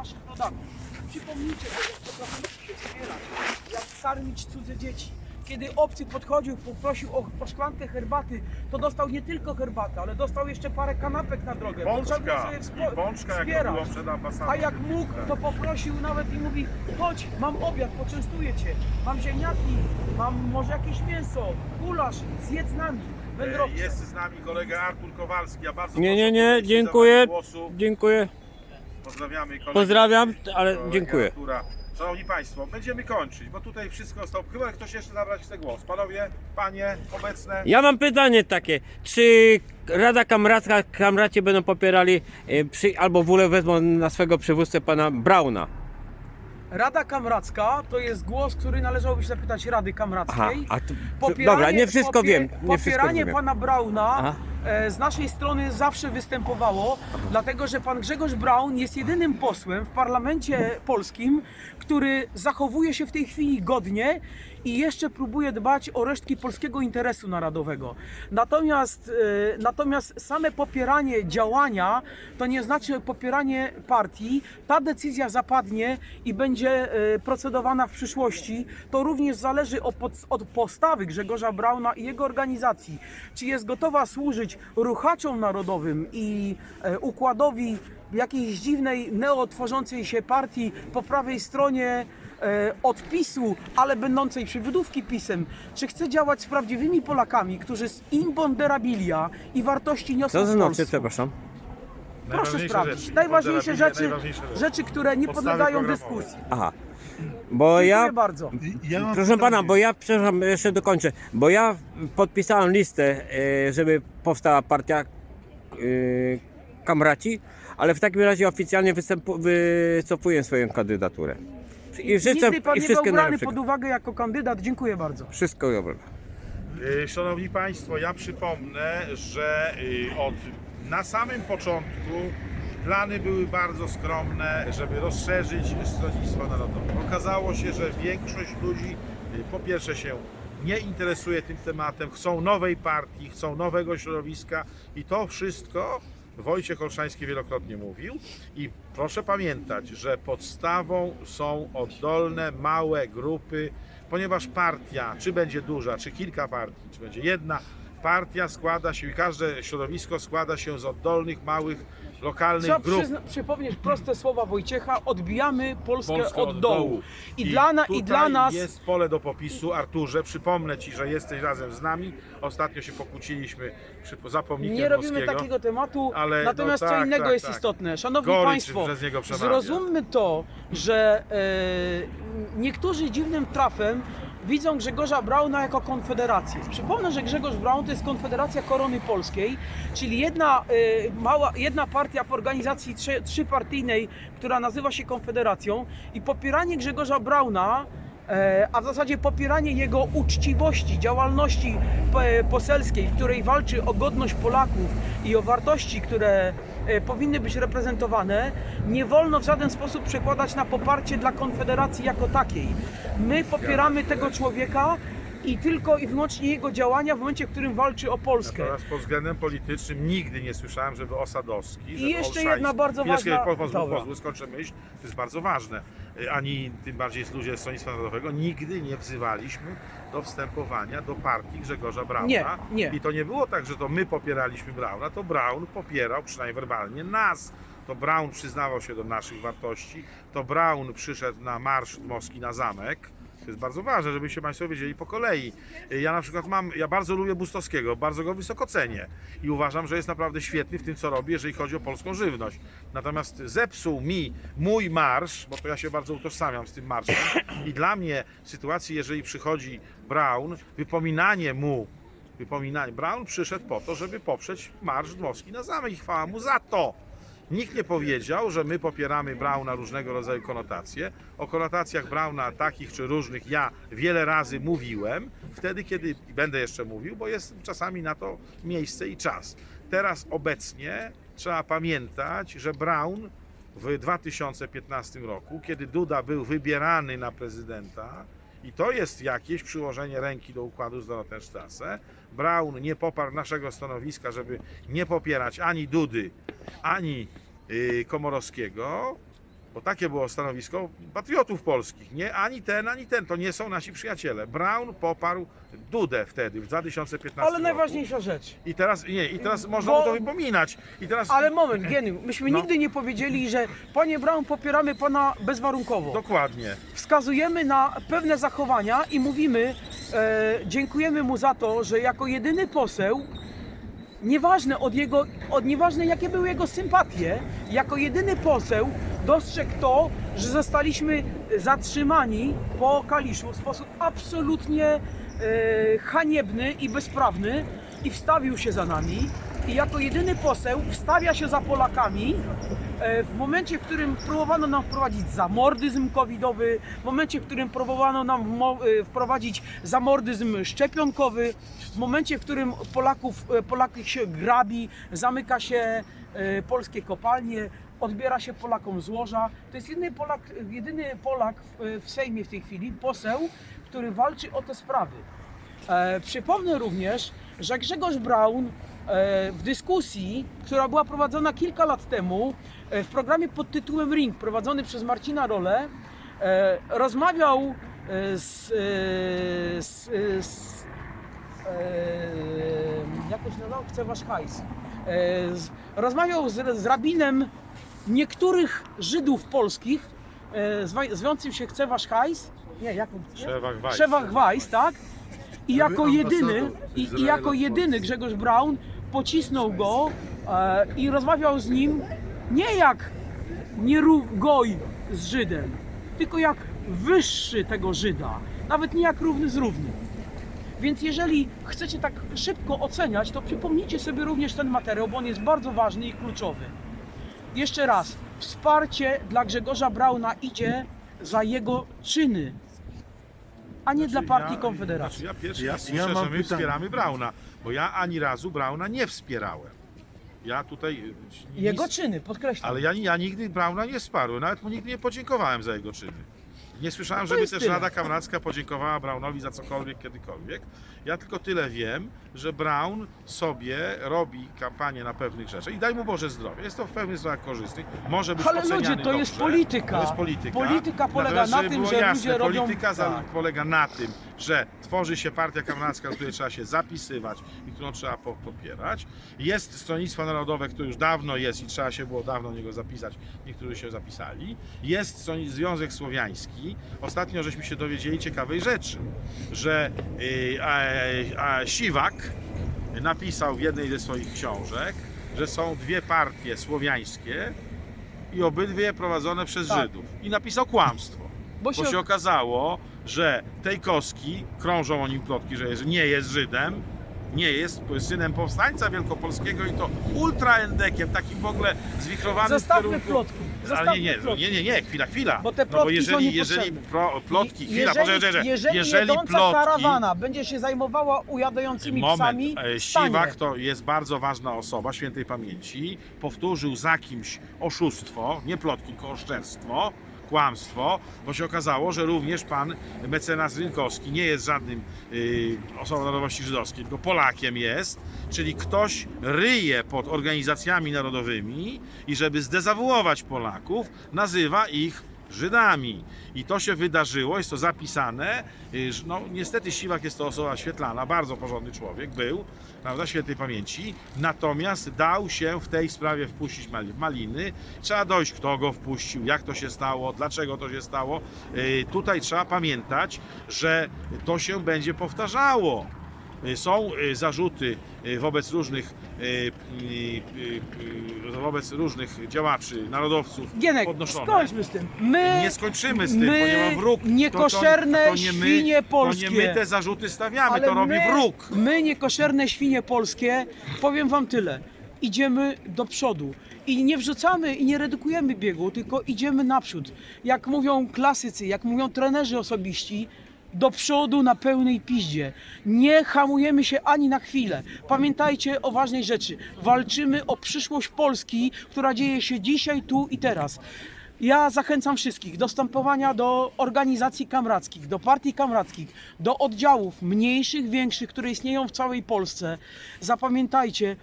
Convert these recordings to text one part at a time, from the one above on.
naszych rodaków. Przypomnijcie sobie, jak potrafiliście się wspierać, jak sarmić cudze dzieci. Kiedy obcy podchodził, poprosił o, o szklankę herbaty, to dostał nie tylko herbatę, ale dostał jeszcze parę kanapek na drogę. Pączka sobie wspo- i pączka, jak to wspierać. było przed ambasadą. A jak mógł, to poprosił nawet i mówi, chodź, mam obiad, poczęstuję cię, mam ziemniaki, mam może jakieś mięso, gulasz, zjedz z nami, E, wędrowcze. Jest z nami kolega Artur Kowalski. Ja bardzo Nie, proszę nie, nie, o podejście dziękuję. zabranie Głosu. Dziękuję. Pozdrawiamy kolegę, Pozdrawiam, ale kolegę dziękuję. Artura. Szanowni Państwo, będziemy kończyć, bo tutaj wszystko zostało. Chyba ktoś jeszcze zabrać chce głos. Panowie, panie, obecne. Ja mam pytanie takie, czy Rada Kamracka, Kamraci będą popierali e, przy, albo w ogóle wezmą na swego przywódcę pana Brauna? Rada Kamracka to jest głos, który należałoby się zapytać Rady Kamrackiej. Aha, a to, Popieranie- dobra, nie wszystko popie- wiem. Nie wszystko popieranie wiem. pana Brauna Aha. e, z naszej strony zawsze występowało, dlatego że pan Grzegorz Braun jest jedynym posłem w parlamencie polskim, który zachowuje się w tej chwili godnie i jeszcze próbuje dbać o resztki polskiego interesu narodowego. Natomiast, e, natomiast same popieranie działania to nie znaczy popieranie partii. Ta decyzja zapadnie i będzie e, procedowana w przyszłości. To również zależy od, postawy Grzegorza Brauna i jego organizacji. Czy jest gotowa służyć ruchaczom narodowym i e, układowi jakiejś dziwnej, neotworzącej się partii po prawej stronie e, odpisu, ale będącej przybudówki pisem, czy chce działać z prawdziwymi Polakami, którzy z imponderabilia i wartości niosą Co to znaczy, przepraszam? Proszę Najważniejsze sprawdzić. rzeczy. Najważniejsze rzeczy, najważniejsze rzeczy. rzeczy, które nie Podstawy podlegają programowe. Aha. Bo Dziękuję ja, bardzo. Ja mam proszę pana, pytanie. bo ja, przepraszam, jeszcze dokończę, bo ja podpisałem listę, e, żeby powstała partia e, Kamraci, ale w takim razie oficjalnie występu, wycofuję swoją kandydaturę. I życzę Nigdy pan i nie był wszystkiego brany najlepszego. pod uwagę jako kandydat. Dziękuję bardzo. Wszystko dobrego. Y, Szanowni Państwo, ja przypomnę, że y, od na samym początku plany były bardzo skromne, żeby rozszerzyć Stronnictwo Narodowe. Okazało się, że większość ludzi y, po pierwsze się nie interesuje tym tematem, chcą nowej partii, chcą nowego środowiska i to wszystko Wojciech Olszański wielokrotnie mówił i proszę pamiętać, że podstawą są oddolne, małe grupy, ponieważ partia, czy będzie duża, czy kilka partii, czy będzie jedna, partia składa się i każde środowisko składa się z oddolnych, małych, lokalnych Trzeba grup. przyzna- przypomnieć proste słowa Wojciecha. Odbijamy Polskę, Polskę od, dołu. I, dla, na, I tutaj dla nas... jest pole do popisu. Arturze, przypomnę Ci, że jesteś razem z nami. Ostatnio się pokłóciliśmy przy za pomnikiem Nie robimy takiego tematu, Ale, natomiast no co tak, innego tak, jest tak. istotne. Szanowni Gorycz Państwo, przez niego przemawia. zrozummy to, że e, niektórzy dziwnym trafem widzą Grzegorza Brauna jako konfederację. Przypomnę, że Grzegorz Braun to jest Konfederacja Korony Polskiej, czyli jedna, e, mała, jedna partia w organizacji trzy, trzypartyjnej, która nazywa się Konfederacją i popieranie Grzegorza Brauna E, a w zasadzie popieranie jego uczciwości, działalności p- poselskiej, w której walczy o godność Polaków i o wartości, które e, powinny być reprezentowane, nie wolno w żaden sposób przekładać na poparcie dla Konfederacji jako takiej. My popieramy tego człowieka i tylko i wyłącznie jego działania w momencie, w którym walczy o Polskę. Natomiast pod względem politycznym nigdy nie słyszałem, żeby Osadowski, żeby jeszcze Olszański, jedna bardzo ważna- Pozwól, Dobra. pozwól, skończę myśl, to jest bardzo ważne. Y, Ani tym bardziej ludzie z Stronnictwa Narodowego, nigdy nie wzywaliśmy do wstępowania do partii Grzegorza Brauna. Nie, nie. I to nie było tak, że to my popieraliśmy Brauna, to Braun popierał, przynajmniej werbalnie, nas. To Braun przyznawał się do naszych wartości, to Braun przyszedł na marsz Moski na zamek. To jest bardzo ważne, żebyście Państwo wiedzieli po kolei. Ja na przykład mam, ja bardzo lubię Bustowskiego, bardzo go wysoko cenię i uważam, że jest naprawdę świetny w tym, co robi, jeżeli chodzi o polską żywność. Natomiast zepsuł mi mój marsz, bo to ja się bardzo utożsamiam z tym marszem i dla mnie w sytuacji, jeżeli przychodzi Brown, wypominanie mu wypominanie. Brown przyszedł po to, żeby poprzeć Marsz Dmowski na zamek i chwała mu za to. Nikt nie powiedział, że my popieramy Brauna różnego rodzaju konotacje. O konotacjach Brauna takich czy różnych ja wiele razy mówiłem, wtedy kiedy będę jeszcze mówił, bo jest czasami na to miejsce i czas. Teraz obecnie trzeba pamiętać, że Braun w 2015 roku, kiedy Duda był wybierany na prezydenta I to jest jakieś przyłożenie ręki do układu z Dorotenstrasse. Braun nie poparł naszego stanowiska, żeby nie popierać ani Dudy, ani yy, Komorowskiego, bo takie było stanowisko patriotów polskich. Nie ani ten, ani ten. To nie są nasi przyjaciele. Braun poparł Dudę wtedy, w 2015 Ale roku. najważniejsza rzecz. I teraz, nie, i teraz można Bo- to wypominać. I teraz, Ale moment, Geniu, myśmy No. nigdy nie powiedzieli, że panie Brown popieramy pana bezwarunkowo. Dokładnie. Wskazujemy na pewne zachowania i mówimy, e, dziękujemy mu za to, że jako jedyny poseł, nieważne od jego, od nieważne jakie były jego sympatie, jako jedyny poseł dostrzegł to, że zostaliśmy zatrzymani po Kaliszu w sposób absolutnie e, haniebny i bezprawny i wstawił się za nami. I jako jedyny poseł wstawia się za Polakami e, w momencie, w którym próbowano nam wprowadzić zamordyzm covidowy, w momencie, w którym próbowano nam e, wprowadzić zamordyzm szczepionkowy, w momencie, w którym Polaków, e, Polaków się grabi, zamyka się polskie kopalnie, odbiera się Polakom złoża. To jest jedyny Polak, jedyny Polak w, Sejmie w tej chwili, poseł, który walczy o te sprawy. Przypomnę również, że Grzegorz Braun w dyskusji, która była prowadzona kilka lat temu e, w programie pod tytułem Ring, prowadzony przez Marcina Rolę, e, rozmawiał e, z, e, z, e, z e, jakoś nazywał, chce wasz hajs. E, rozmawiał z, z rabinem niektórych Żydów polskich, e, zwiącym się chce wasz hajs. Nie, jak on Szewach Weiss. Szewach Weiss, tak? I jako jedyny, i, i jako jedyny. Grzegorz Braun pocisnął go e, i rozmawiał z nim nie jak nierów goj z Żydem, tylko jak wyższy tego Żyda, nawet nie jak równy z równym. Więc jeżeli chcecie tak szybko oceniać, to przypomnijcie sobie również ten materiał, bo on jest bardzo ważny i kluczowy. Jeszcze raz, wsparcie dla Grzegorza Brauna idzie za jego czyny, a nie dla partii ja, Konfederacji. Znaczy ja pierwszy Ja- raz ja słyszę, że my pytanie. wspieramy Brauna, bo ja ani razu Brauna nie wspierałem. Ja tutaj... y, nic- Jego czyny, podkreślam. Ale ja, ja nigdy Brauna nie wsparłem, nawet mu nigdy nie podziękowałem za jego czyny. Nie słyszałem, To żeby też tyle. Rada Kamracka podziękowała Braunowi za cokolwiek, kiedykolwiek. Ja tylko tyle wiem, że Braun sobie robi kampanię na pewnych rzeczach i daj mu Boże zdrowie. Jest to w pewnych sprawach korzystnych. Może być Ale ludzie, to jest polityka. To jest polityka. Polityka polega Natomiast, na tym, że jasne, ludzie robią- Polityka za, tak. polega na tym, że tworzy się partia kamracka, której trzeba się zapisywać i którą trzeba po- popierać. Jest Stronnictwo Narodowe, które już dawno jest i trzeba się było dawno niego zapisać. Niektórzy się zapisali. Jest Związek Słowiański. Ostatnio żeśmy się dowiedzieli ciekawej rzeczy, że y, a, a, Siwak napisał w jednej ze swoich książek, że są dwie partie słowiańskie i obydwie prowadzone przez Tak. Żydów. I napisał kłamstwo. Bo Bo się okazało, że Tejkowski, krążą o nim plotki, że jest, nie jest Żydem, nie jest synem powstańca wielkopolskiego i to ultraendekiem, takim w ogóle zwichrowanym w Zostawmy kierunku... plotki. Zostawmy nie, nie, plotki. nie, nie, nie, chwila, chwila. Bo te no bo plotki są jeżeli, jeżeli pro, plotki, chwila, jeżeli, poczekaj, jeżeli, jeżeli jedąca plotki, karawana będzie się zajmowała ujadającymi psami, Moment, e, stanie. Siwak to jest bardzo ważna osoba świętej pamięci. Powtórzył za kimś oszustwo, nie plotki, tylko oszczerstwo, kłamstwo, bo się okazało, że również pan mecenas Rynkowski nie jest żadnym y, osobą narodowości żydowskiej, tylko Polakiem jest, czyli ktoś ryje pod organizacjami narodowymi i żeby zdezawuować Polaków, nazywa ich Żydami. I to się wydarzyło, jest to zapisane. Y, No, niestety Siwak jest to osoba świetlana, bardzo porządny człowiek, był, prawda, świętej pamięci. Natomiast dał się w tej sprawie wpuścić maliny. Trzeba dojść, kto go wpuścił, jak to się stało, dlaczego to się stało. Y, Tutaj trzeba pamiętać, że to się będzie powtarzało. Y, Są y, zarzuty y, wobec różnych, wobec różnych działaczy, narodowców Gienek, podnoszone. skończmy z tym. My, Nie skończymy z tym, my ponieważ wróg. niekoszerne to, to, to nie my, świnie To polskie. nie my te zarzuty stawiamy, ale to robi my, wróg. My, niekoszerne świnie polskie, powiem wam tyle. Idziemy do przodu. I nie wrzucamy i nie redukujemy biegu, tylko idziemy naprzód. Jak mówią klasycy, jak mówią trenerzy osobiści, do przodu na pełnej piździe. Nie hamujemy się ani na chwilę. Pamiętajcie o ważnej rzeczy. Walczymy o przyszłość Polski, która dzieje się dzisiaj, tu i teraz. Ja zachęcam wszystkich do wstępowania do organizacji kamrackich, do partii kamrackich, do oddziałów mniejszych, większych, które istnieją w całej Polsce. Zapamiętajcie,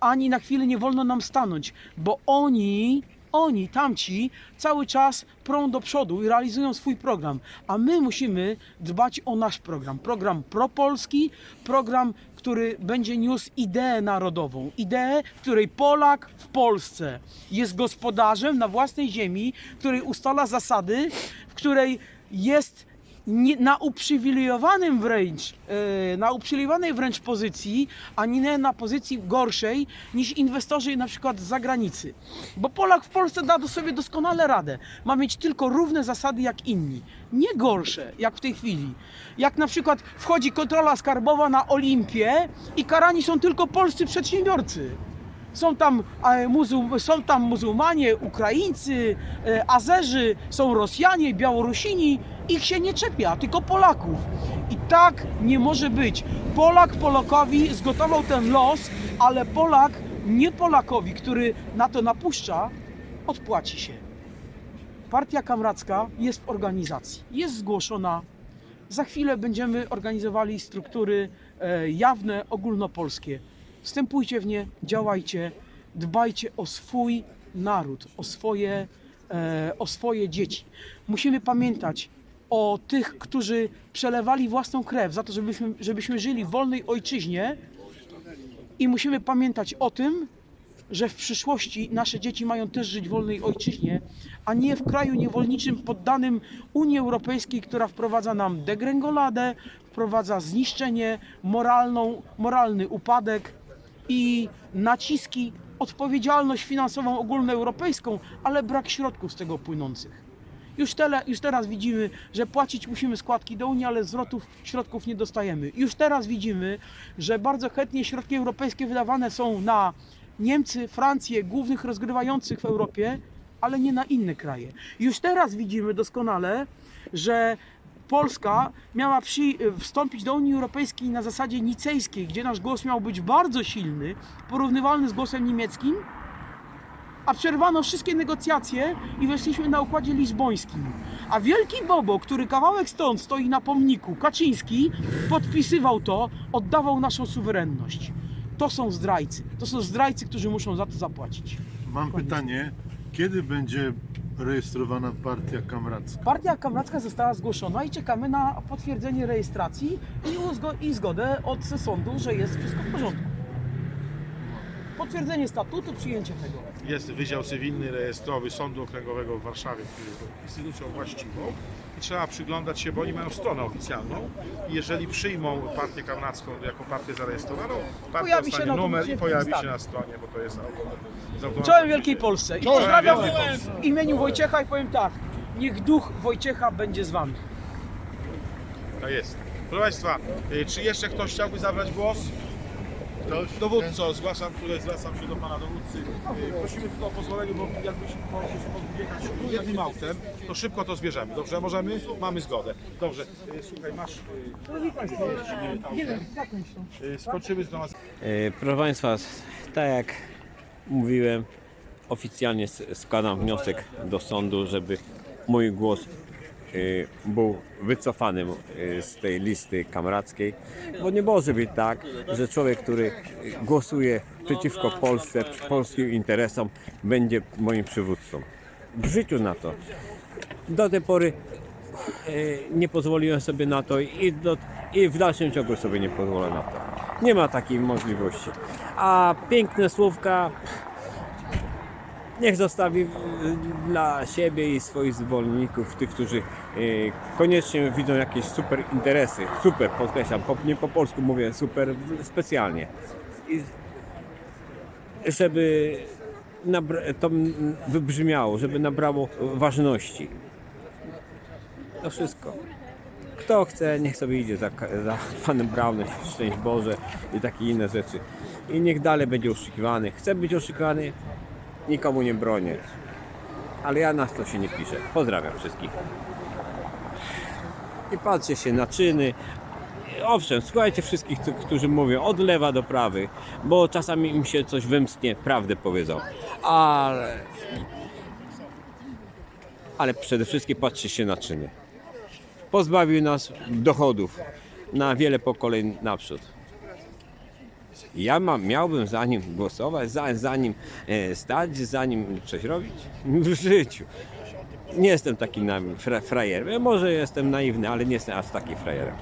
ani na chwilę nie wolno nam stanąć, bo oni, oni, tamci, cały czas prą do przodu i realizują swój program, a my musimy dbać o nasz program. Program propolski, program, który będzie niósł ideę narodową. Ideę, w której Polak w Polsce jest gospodarzem na własnej ziemi, w której ustala zasady, w której jest nie, na uprzywilejowanym wręcz, e, na uprzywilejowanej wręcz pozycji, a nie na pozycji gorszej niż inwestorzy na przykład z zagranicy. Bo Polak w Polsce da do sobie doskonale radę. Ma mieć tylko równe zasady jak inni. Nie gorsze, jak w tej chwili. Jak na przykład wchodzi kontrola skarbowa na Olimpię i karani są tylko polscy przedsiębiorcy. Są tam, e, muzuł, są tam muzułmanie, Ukraińcy, e, Azerzy, są Rosjanie, Białorusini. Ich się nie czepia, tylko Polaków. I tak nie może być. Polak Polakowi zgotował ten los, ale Polak nie Polakowi, który na to napuszcza, odpłaci się. Partia Kamracka jest w organizacji, jest zgłoszona. Za chwilę będziemy organizowali struktury e, jawne, ogólnopolskie. Wstępujcie w nie, działajcie, dbajcie o swój naród, o swoje, e, o swoje dzieci. Musimy pamiętać o tych, którzy przelewali własną krew za to, żebyśmy, żebyśmy żyli w wolnej ojczyźnie i musimy pamiętać o tym, że w przyszłości nasze dzieci mają też żyć w wolnej ojczyźnie, a nie w kraju niewolniczym poddanym Unii Europejskiej, która wprowadza nam degrengoladę, wprowadza zniszczenie, moralną, moralny upadek i naciski, odpowiedzialność finansową ogólnoeuropejską, ale brak środków z tego płynących. Już, tele, już teraz widzimy, że płacić musimy składki do Unii, ale zwrotów środków nie dostajemy. Już teraz widzimy, że bardzo chętnie środki europejskie wydawane są na Niemcy, Francję, głównych rozgrywających w Europie, ale nie na inne kraje. Już teraz widzimy doskonale, że Polska miała wstąpić do Unii Europejskiej na zasadzie nicejskiej, gdzie nasz głos miał być bardzo silny, porównywalny z głosem niemieckim, a przerwano wszystkie negocjacje i weszliśmy na układzie lizbońskim. A wielki Bobo, który kawałek stąd stoi na pomniku, Kaczyński, podpisywał to, oddawał naszą suwerenność. To są zdrajcy. To są zdrajcy, którzy muszą za to zapłacić. Mam pytanie, kiedy będzie rejestrowana partia kamracka? Partia kamracka została zgłoszona i czekamy na potwierdzenie rejestracji i, i zgodę od sądu, że jest wszystko w porządku. Potwierdzenie statutu, przyjęcie tego. Jest Wydział Cywilny Rejestrowy Sądu Okręgowego w Warszawie, który jest instytucją właściwą i trzeba przyglądać się, bo oni mają stronę oficjalną i jeżeli przyjmą partię kamracką jako partię zarejestrowaną, partia Pojawi się dostanie na numer i pojawi się na stronie, bo to jest Czołem Wielkiej Polsce. I Czołem pozdrawiam Wielkiej Polsce. w imieniu Wojciecha i powiem tak. Niech duch Wojciecha będzie z wami. Tak jest. Proszę Państwa, y, czy jeszcze ktoś chciałby zabrać głos? Ktoś? Dowódco, zgłaszam, tutaj zwracam się do pana dowódcy. Y, Prosimy tylko o pozwolenie, bo jakbyśmy mogli podjechać jednym autem, to szybko to zbierzemy. Dobrze, możemy? Mamy zgodę. Dobrze, y, słuchaj, masz... y, y, Skończymy z dwoma E, Proszę Państwa, tak jak mówiłem, oficjalnie s- składam wniosek do sądu, żeby mój głos był wycofany e, z tej listy kamrackiej, bo nie może być tak, że człowiek, który głosuje przeciwko Polsce, polskim interesom, będzie moim przywódcą. W życiu na to. Do tej pory e, nie pozwoliłem sobie na to i, do, i w dalszym ciągu sobie nie pozwolę na to. Nie ma takiej możliwości. A piękne słówka niech zostawi e, dla siebie i swoich zwolenników, tych, którzy e, koniecznie widzą jakieś super interesy. Super, podkreślam, po, nie po polsku mówię super specjalnie. I, żeby to wybrzmiało, żeby nabrało ważności. To wszystko. Kto chce, niech sobie idzie za, za Panem Brownem, szczęść Boże i takie inne rzeczy. I niech dalej będzie oszukiwany. Chce być oszukiwany, nikomu nie bronię. Ale ja na to się nie piszę. Pozdrawiam wszystkich. I patrzcie się na czyny. Owszem, słuchajcie wszystkich, którzy mówią od lewa do prawy, bo czasami im się coś wymsknie, prawdę powiedzą. Ale ale przede wszystkim patrzy się na czyny. Pozbawił nas dochodów na wiele pokoleń naprzód. Ja mam, miałbym za nim głosować, za, za nim e, stać, za nim coś robić? W życiu. Nie jestem taki na, fra, frajer. Może jestem naiwny, ale nie jestem aż taki frajerem.